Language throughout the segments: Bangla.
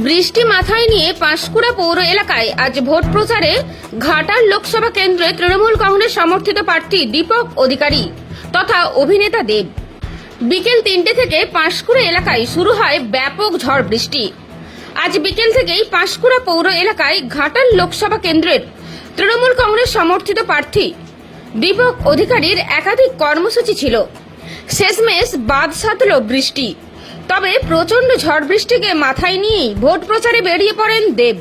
বৃষ্টি মাথায় নিয়ে পাঁশকুড়া পৌর এলাকায় আজ ভোট প্রচারে ঘাটাল লোকসভা কেন্দ্রে তৃণমূল কংগ্রেস সমর্থিত প্রার্থী দীপক অধিকারী তথা অভিনেতা দেব। বিকেল তিনটে থেকে পাঁশকুড়া এলাকায় শুরু হয় ব্যাপক ঝড় বৃষ্টি। আজ বিকেল থেকেই পাঁশকুড়া পৌর এলাকায় ঘাটাল লোকসভা কেন্দ্রের তৃণমূল কংগ্রেস সমর্থিত প্রার্থী দীপক অধিকারীর একাধিক কর্মসূচি ছিল। শেষমেশ বাদ সাধল বৃষ্টি। তবে প্রচণ্ড ঝড় বৃষ্টিকে মাথায় নিয়েই ভোট প্রচারে বেরিয়ে পড়েন দেব।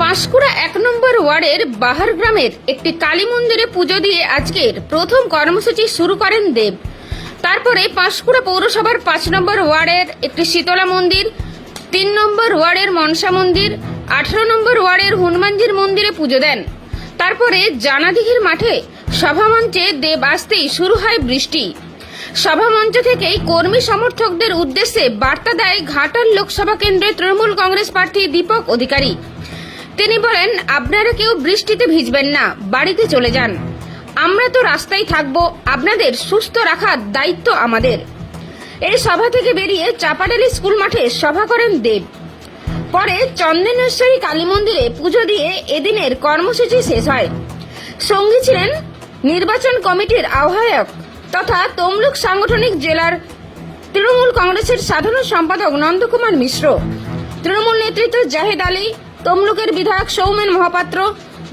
পাঁশকুড়া এক নম্বর ওয়ার্ডের বাহার গ্রামের একটি কালী মন্দিরে পুজো দিয়ে আজকের প্রথম কর্মসূচি শুরু করেন দেব। তারপরে পাঁশকুড়া পৌরসভার পাঁচ নম্বর ওয়ার্ডের একটি শীতলা মন্দির, তিন নম্বর ওয়ার্ডের মনসা মন্দির, আঠারো নম্বর ওয়ার্ডের হনুমানজির মন্দিরে পুজো দেন। তারপরে জানাদিঘির মাঠে সভামঞ্চে দেব আসতেই শুরু হয় বৃষ্টি। সভামঞ্চ থেকেই কর্মী সমর্থকদের উদ্দেশ্যে বার্তা দেয় ঘাটাল লোকসভা কেন্দ্রের তৃণমূল কংগ্রেস প্রার্থী দীপক অধিকারী। তিনি বলেন, আপনারা কেউ বৃষ্টিতে ভিজবেন না, বাড়িতে চলে যান। আমরা তো রাস্তায় থাকব, আপনাদের সুস্থ রাখার দায়িত্ব আমাদের। এই সভা থেকে বেরিয়ে চাপাডালি স্কুল মাঠে সভা করেন দেব। পরে চন্দনেশ্বরী কালী মন্দিরে পুজো দিয়ে এদিনের কর্মসূচি শেষ হয়। সঙ্গী ছিলেন নির্বাচন কমিটির আহ্বায়ক তথা তমলুক সাংগঠনিক জেলার তৃণমূল কংগ্রেসের সাধারণ সম্পাদক নন্দকুমার মিশ্র। তৃণমূল নেতৃত্ব জাহেদ আলী, তমলুকের বিধায়ক সৌমেন মহাপাত্র,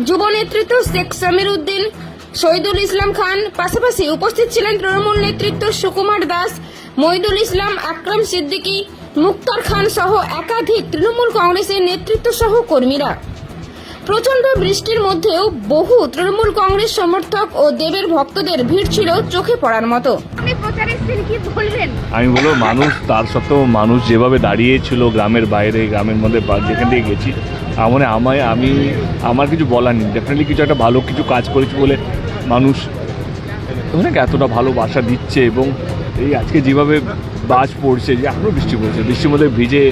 যুব নেতৃত্ব শেখ সামির উদ্দিন, শহীদুল ইসলাম খান, পাশাপাশি উপস্থিত ছিলেন তৃণমূল নেতৃত্ব সুকুমার দাস মইদুল ইসলাম, আকরাম সিদ্দিকী, মুক্তার খান সহ একাধিক তৃণমূল কংগ্রেসের নেতৃত্ব সহ কর্মীরা। প্রচণ্ড বৃষ্টির মধ্যেও বহু তৃণমূল কংগ্রেস সমর্থক ও দেবের ভক্তদের ভিড় ছিল চোখে পড়ার মতো। আপনি প্রচারে কি বলবেন? আমি বলব মানুষ তার সত্ত্বেও মানুষ যেভাবে দাঁড়িয়েছিল গ্রামের বাইরে গ্রামের মধ্যে যেখান থেকে গেছি আমার মনে আমায় আমি আমার কিছু বলার নেই। ডেফিনেটলি কিছু একটা ভালো কিছু কাজ করেছি বলে মানুষ এতটা ভালোবাসা দিচ্ছে এবং এই আজকে যেভাবে বাজ পড়ছে যে এখনও বৃষ্টি পড়ছে। বৃষ্টির মধ্যে ভিজে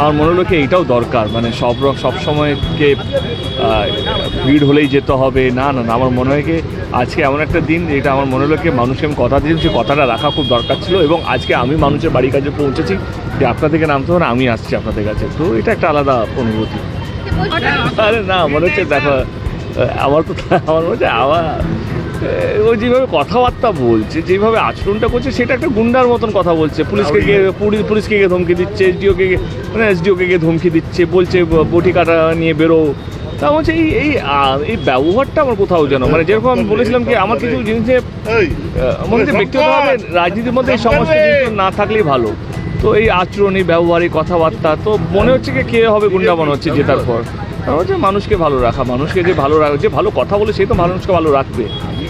আমার মনে হলো কি এইটাও দরকার। মানে সব সব সময়কে ভিড় হলেই যেতে হবে। না না না আমার মনে হয় কি আজকে এমন একটা দিন এটা আমার মনে হলো কি মানুষকে আমি কথা দিয়েছি সেই কথাটা রাখা খুব দরকার ছিল এবং আজকে আমি মানুষের বাড়ির কাছে পৌঁছেছি যে আপনাদেরকে নামতে হবে না আমি আসছি আপনাদের কাছে। তো এটা একটা আলাদা অনুভূতি। আরে না মনে হচ্ছে দেখো আমার তো আমার মনে হচ্ছে আহ, ও যেভাবে কথাবার্তা বলছে যেভাবে আচরণটা করছে সেটা একটা গুন্ডার মতন কথা বলছে। পুলিশকে গিয়ে পুলিশ পুলিশকে গিয়ে ধমকি দিচ্ছে এসডিওকে মানে এসডিওকে গিয়ে ধমকি দিচ্ছে বলছে বটি কাটা নিয়ে বেরো। তা বলছে এই এই এই ব্যবহারটা আমার কোথাও যেন মানে যেরকম আমি বলেছিলাম কি আমার কিছু জিনিস মনে হচ্ছে ব্যক্তিগতভাবে রাজনীতির মধ্যে এই সমস্ত না থাকলেই ভালো। তো এই আচরণ এই ব্যবহার এই কথাবার্তা তো মনে হচ্ছে কি কে হবে গুন্ডা মনে হচ্ছে জেতার পর? কারণ হচ্ছে মানুষকে ভালো রাখা মানুষকে যে ভালো রাখা যে ভালো কথা বলে সেই তো মানুষকে ভালো রাখবে।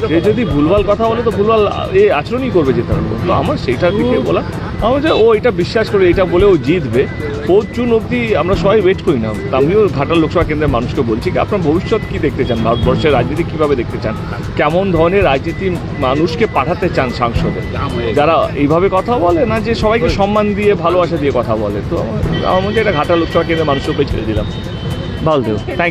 সে যদি ভুলভাল কথা বলে তো ভুলভাল এ আচরণই করবে জেতার তো আমার সেইটার দিকে বলা আমার যে ও এটা বিশ্বাস করে এটা বলে ও জিতবে। ফোর্থ জুন অবধি আমরা সবাই ওয়েট করি না। আমিও ঘাটাল লোকসভা কেন্দ্রের মানুষকে বলছি কি আপনার ভবিষ্যৎ কি দেখতে চান? ভারতবর্ষের রাজনীতি কীভাবে দেখতে চান? কেমন ধরনের রাজনীতি মানুষকে পাঠাতে চান সাংসদে? যারা এইভাবে কথা বলে না যে সবাইকে সম্মান দিয়ে ভালোবাসা দিয়ে কথা বলে। তো আমার আমার মধ্যে এটা ঘাটাল লোকসভা কেন্দ্রের মানুষকে ছেড়ে দিলাম। ভালো থেকো। থ্যাংক